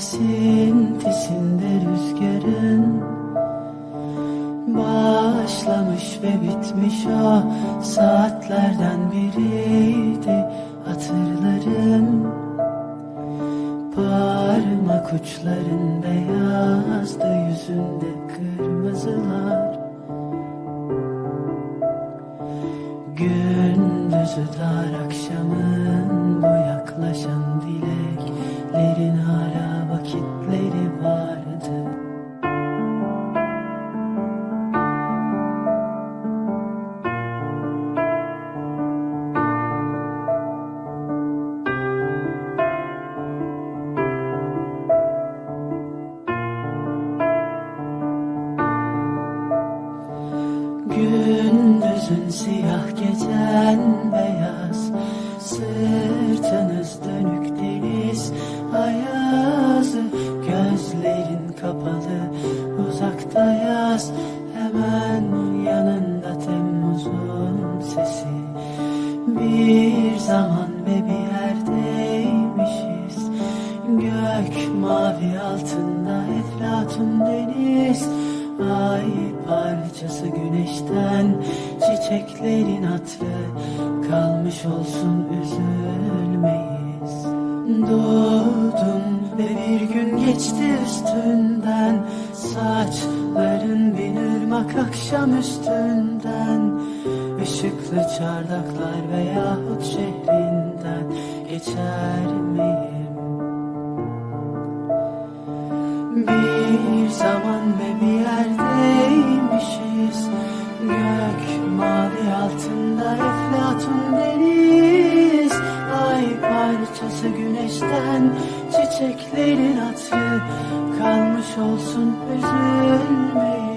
esintisinde rüzgarın Başlamış ve bitmiş o saatlerden biriydi hatırlarım. Parmak uçların beyazdı yüzünde kırmızılar. Gündüzü dar akşamın bu yaklaşan dileklerin Gündüzün siyah gecen beyaz Sırtınız dönük deniz ayazı. Gözlerin kapalı uzakta yaz Hemen yanında Temmuz'un sesi. Bir zaman ve bir yerdeymişiz. Gök mavi altında eflatun deniz Ay parçası güneşten Çiçeklerin hatrı. Kalmış olsun üzülmeyiz. Doğdun ve bir gün geçti üstünden. Saçların bin ırmak akşam üstünden. Işıklı çardaklar veyahut şehrinden Geçer miyim? Bir zaman ve bir yerdeymişiz. Gök mavi altında eflatun deniz. Ay parçası güneşten Çiçeklerin hatırı Kalmış olsun üzülmeyin